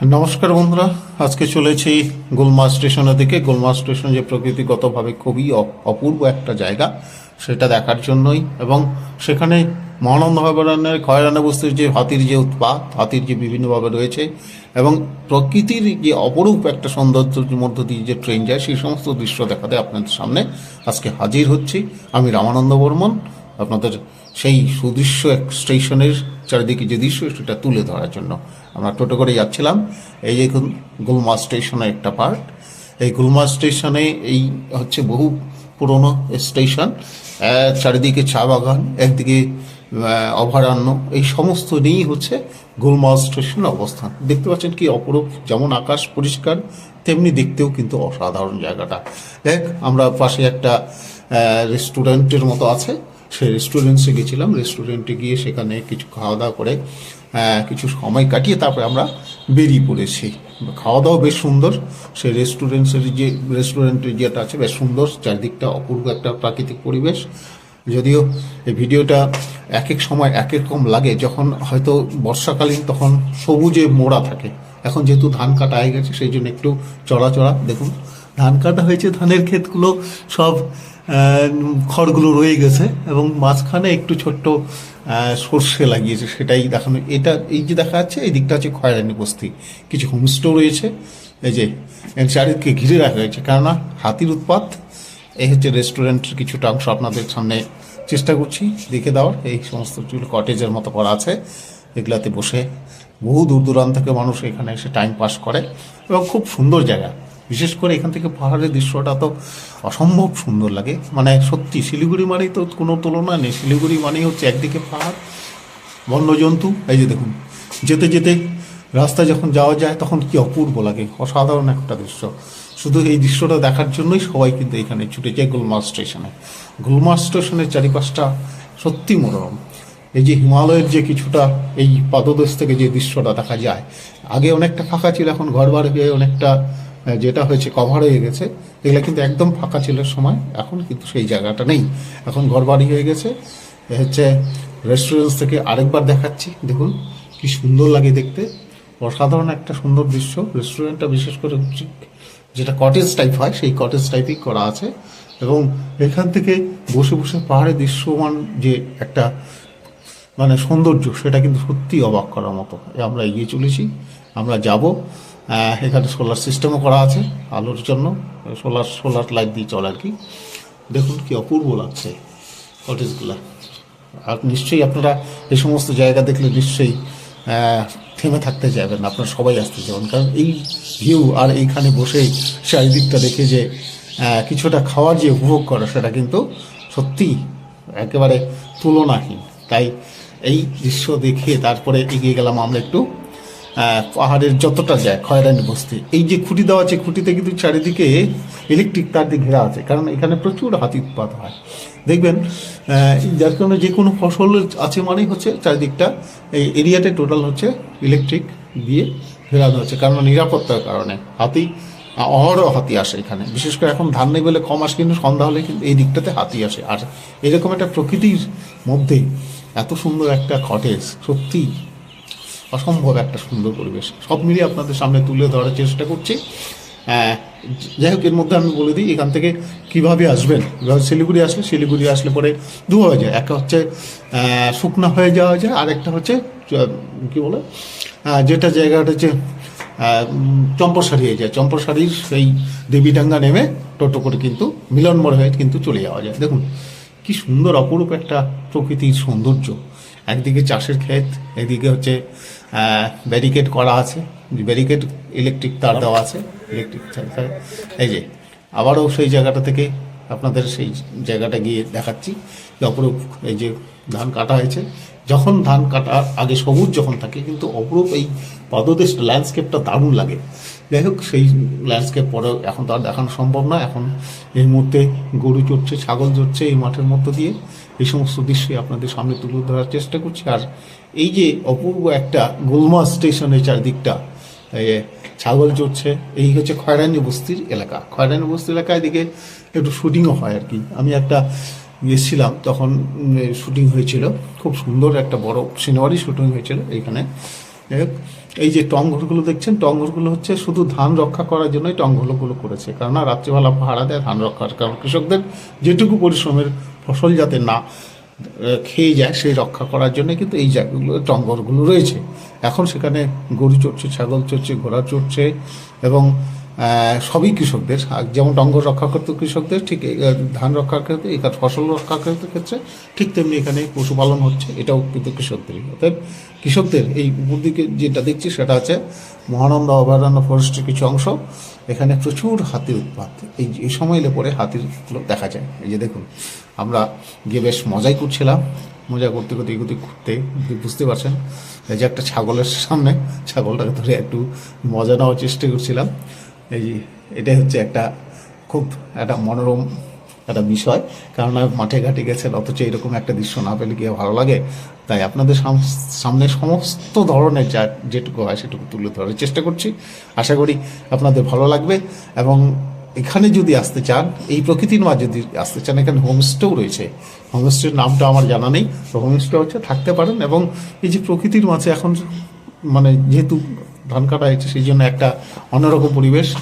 নমস্কার বন্ধুরা, আজকে চলেছি গোলমা স্টেশনের দিকে। গোলমা স্টেশন যে প্রকৃতিগতভাবে খুবই অপূর্ব একটা জায়গা, সেটা দেখার জন্যই। এবং সেখানে মহানন্দ ভবনের খয়রানা বস্তির যে হাতির যে উৎপাত, হাতির যে বিভিন্নভাবে রয়েছে, এবং প্রকৃতির যে অপরূপ একটা সৌন্দর্যের মধ্য দিয়ে যে ট্রেন যায়, সেই সমস্ত দৃশ্য দেখাতে আপনাদের সামনে। আজকে হাজির হচ্ছি আমি রামানন্দ বর্মন। আপনাদের সেই সুদৃশ্য এক স্টেশনের চারিদিকে যে দৃশ্য, সেটা তুলে ধরার জন্য। আমরা টোটো করে যাচ্ছিলাম। এই যে গুলমা স্টেশনের একটা পার্ট এই গুলমা স্টেশনে এই হচ্ছে বহু পুরনো স্টেশন। চারিদিকে চা বাগান, একদিকে অভয়ারণ্য। এই সমস্ত নিয়েই হচ্ছে গুলমা স্টেশনের অবস্থান। দেখতে পাচ্ছেন কি অপরূপ, যেমন আকাশ পরিষ্কার, তেমনি দেখতেও কিন্তু অসাধারণ জায়গাটা। দেখ, আমরা পাশে একটা রেস্টুরেন্টের মতো আছে। সেই রেস্টুরেন্টসে গেছিলাম। রেস্টুরেন্টে গিয়ে সেখানে কিছু খাওয়া দাওয়া করে কিছু সময় কাটিয়ে তারপরে আমরা বেরিয়ে পড়েছি। খাওয়া দাওয়া বেশ সুন্দর। সেই রেস্টুরেন্টের যে রেস্টুরেন্টের যেটা আছে বেশ সুন্দর। চারদিকটা অপূর্ব একটা প্রাকৃতিক পরিবেশ। যদিও এই ভিডিওটা এক এক সময় এক এক রকম লাগে, যখন হয়তো বর্ষাকালীন তখন সবুজে মোড়া থাকে। এখন যেহেতু ধান কাটা হয়ে গেছে, সেই জন্য একটু চড়া চড়া দেখুন, ধান কাটা হয়েছে, ধানের ক্ষেতগুলো সব খড়গুলো রয়ে গেছে এবং মাঝখানে একটু ছোট্ট সর্ষে লাগিয়েছে, সেটাই দেখানো। এটা এই যে দেখা যাচ্ছে, এই দিকটা হচ্ছে খয়রানি বস্তি। কিছু হোমস্টেও রয়েছে, এই যে চারিদিকে ঘিরে রাখা হয়েছে। কেননা হাতির উৎপাত, এই হচ্ছে রেস্টুরেন্টের কিছুটা অংশ আপনাদের সামনে চেষ্টা করছি দেখে দেওয়ার। এই সমস্ত কটেজের মতো করা আছে, এগুলাতে বসে বহু দূর দূরান্ত থেকে মানুষ এখানে এসে টাইম পাস করে এবং খুব সুন্দর জায়গা। বিশেষ করে এখান থেকে পাহাড়ের দৃশ্যটা তো অসম্ভব সুন্দর লাগে। মানে সত্যি, শিলিগুড়ি মানেই তো কোনো তুলনা নেই। শিলিগুড়ি মানেই হচ্ছে একদিকে পাহাড়, বন্যজন্তু। এই যে দেখুন, যেতে যেতে রাস্তায় যখন যাওয়া যায় তখন কি অপূর্ব লাগে, অসাধারণ একটা দৃশ্য। শুধু এই দৃশ্যটা দেখার জন্যই সবাই কিন্তু এখানে ছুটে যায় গুলমা স্টেশনে। গুলমা স্টেশনের চারিপাশটা সত্যি মনোরম। এই যে হিমালয়ের যে কিছুটা এই পাদদেশ থেকে যে দৃশ্যটা দেখা যায়, আগে অনেকটা ফাঁকা ছিল, এখন ঘর বার হয়ে অনেকটা যেটা হয়েছে কভার হয়ে গেছে, এগুলো কিন্তু একদম ফাঁকা ছিল সময়, এখন কিন্তু সেই জায়গাটা নেই। এখন ঘর বাড়ি হয়ে গেছে। হচ্ছে রেস্টুরেন্ট থেকে আরেকবার দেখাচ্ছি, দেখুন কি সুন্দর লাগে দেখতে। অসাধারণ একটা সুন্দর দৃশ্য। রেস্টুরেন্টটা বিশেষ করে যেটা কটেজ টাইপ হয়, সেই কটেজ টাইপই করা আছে। এবং এখান থেকে বসে বসে পাহাড়ে দৃশ্যমান যে একটা মানে সৌন্দর্য, সেটা কিন্তু সত্যি অবাক করার মতো। আমরা এগিয়ে চলেছি, আমরা যাব। এখানে সোলার সিস্টেমও করা আছে, আলোর জন্য। সোলার সোলার লাইট দিয়ে চলে আর কি। দেখুন কি অপূর্ব লাগছে কটেজগুলা আর নিশ্চয়ই আপনারা এই সমস্ত জায়গা দেখলে নিশ্চয়ই থেমে থাকতে যাবেন আপনারা সবাই আসতে যাবেন। কারণ এই ভিউ আর এইখানে বসে চারিদিকটা দেখে যে কিছুটা খাওয়ার যে উপভোগ করা, সেটা কিন্তু সত্যি একেবারে তুলনাহীন। তাই এই দৃশ্য দেখে তারপরে এগিয়ে গেলাম আমরা একটু। পাহাড়ের যতটা যায় খয়রানি বস্তি। এই যে খুঁটি দেওয়া আছে খুঁটিতে কিন্তু চারিদিকে ইলেকট্রিক তার দিয়ে ঘেরা আছে কারণ এখানে প্রচুর হাতি উৎপাত হয়। দেখবেন যার কারণে যে কোনো ফসল আছে মানেই হচ্ছে চারিদিকটা এই এরিয়াতে টোটাল হচ্ছে ইলেকট্রিক দিয়ে ঘেরা দেওয়া হচ্ছে কারণ নিরাপত্তার কারণে। হাতি আহ, অহরহ হাতি আসে এখানে। বিশেষ করে এখন ধান নেই বলে কম আসে কিন্তু সন্ধ্যা হলে কিন্তু এই দিকটাতে হাতি আসে। আর এরকম একটা প্রকৃতির মধ্যে এত সুন্দর একটা কটেজ সত্যি অসম্ভব একটা সুন্দর পরিবেশ। সব মিলিয়ে আপনাদের সামনে তুলে ধরার চেষ্টা করছি। আহ, যাই হোক এর মধ্যে আমি বলে দিই এখান থেকে কীভাবে আসবেন এভাবে শিলিগুড়ি আসলে শিলিগুড়ি আসলে পরে দু হয়ে যায়। একটা হচ্ছে শুকনা হয়ে যাওয়া যায় আর একটা হচ্ছে কি বলে যেটা জায়গাটা হচ্ছে চম্পসারি হয়ে যায়। চম্পসারির সেই দেবীডাঙ্গা নেমে টোটো করে কিন্তু মিলন মোড় হয়ে কিন্তু চলে যাওয়া যায়। দেখুন কি সুন্দর অপরূপ একটা প্রকৃতির সৌন্দর্য। একদিকে চাষের ক্ষেত এদিকে হচ্ছে ব্যারিকেড করা আছে। ব্যারিকেড ইলেকট্রিক তার দেওয়া আছে ইলেকট্রিক তার এই যে, আবারও সেই জায়গাটা থেকে আপনাদের সেই জায়গাটা গিয়ে দেখাচ্ছি। যে অপরূপ এই যে ধান কাটা হয়েছে। যখন ধান কাটার আগে সবুজ যখন থাকে, কিন্তু অপরূপ এই পদদেশ ল্যান্ডস্কেপটা দারুণ লাগে। যাই হোক, সেই ল্যান্ডস্কেপ পরে এখন তো আর দেখানো সম্ভব না। এখন এই মুহূর্তে গরু চড়ছে, ছাগল চড়ছে এই মাঠের মধ্য দিয়ে। এই সমস্ত দৃশ্যই আপনাদের সামনে তুলে ধরার চেষ্টা করছি। আর এই যে অপূর্ব একটা গোলমা স্টেশনের চারদিকটা ছাগল চড়ছে, এই হচ্ছে খয়রানি বস্তির এলাকা। খয়রানি বস্তি এলাকা এদিকে একটু শুটিংও হয় আর কি। আমি একটা গেছিলাম, তখন শুটিং হয়েছিল। খুব সুন্দর একটা বড় সিনেমারই শুটিং হয়েছিল এইখানে। এই যে টঙ্গরগুলো দেখছেন টঙ্গরগুলো হচ্ছে শুধু ধান রক্ষা করার জন্যই টঙ্গরগুলো করেছে। কেননা রাত্রিবেলা ভাড়া দেয় ধান রক্ষার কারণ। কৃষকদের যেটুকু পরিশ্রমের ফসল যাতে না খেয়ে যায়, সেই রক্ষা করার জন্য কিন্তু এই জায়গাগুলো টঙ্গরগুলো রয়েছে। এখন সেখানে গরু চড়ছে, ছাগল চড়ছে, ঘোড়া চড়ছে এবং সবই কৃষকদের। যেমন ডঙ্গর রক্ষা করতে কৃষকদের, ঠিক ধান রক্ষার ক্ষেত্রে কাজ ফসল রক্ষা করতে ক্ষেত্রে ঠিক তেমনি এখানে পশুপালন হচ্ছে, এটাও কিন্তু কৃষকদেরই। অতএব কৃষকদের এই উপর দিকে যেটা দেখছি সেটা আছে মহানন্দা অভয়ারণ্য ফরেস্টের কিছু অংশ। এখানে প্রচুর হাতির উৎপাত। এই এই সময় এলে পরে হাতিরগুলো দেখা যায়। এই যে দেখুন, আমরা গিয়ে বেশ মজাই করছিলাম। মজা করতে করতে এগুতে ঘুরতে বুঝতে পারছেন? এই যে একটা ছাগলের সামনে, ছাগলটাকে ধরে একটু মজা নেওয়ার চেষ্টা করছিলাম। এই এটাই হচ্ছে একটা খুব একটা মনোরম একটা বিষয়, কারণ মাঠে ঘাটে গেছেন, অথচ এরকম একটা দৃশ্য না পেলে গিয়ে ভালো লাগে? তাই আপনাদের সাম- সামনে সমস্ত ধরনের যা, যেটুকু হয় সেটুকু তুলে ধরার চেষ্টা করছি। আশা করি আপনাদের ভালো লাগবে এবং এখানে যদি আসতে চান, এই প্রকৃতির মাঝে যদি আসতে চান, এখানে হোমস্টেও রয়েছে। হোমস্টের নামটা আমার জানা নেই, তো হোমস্টে হচ্ছে থাকতে পারেন এবং এই যে প্রকৃতির মাঝে এখন মানে যেহেতু ধান কাটা হয়েছে, সেই জন্য একটা অন্যরকম পরিবেশ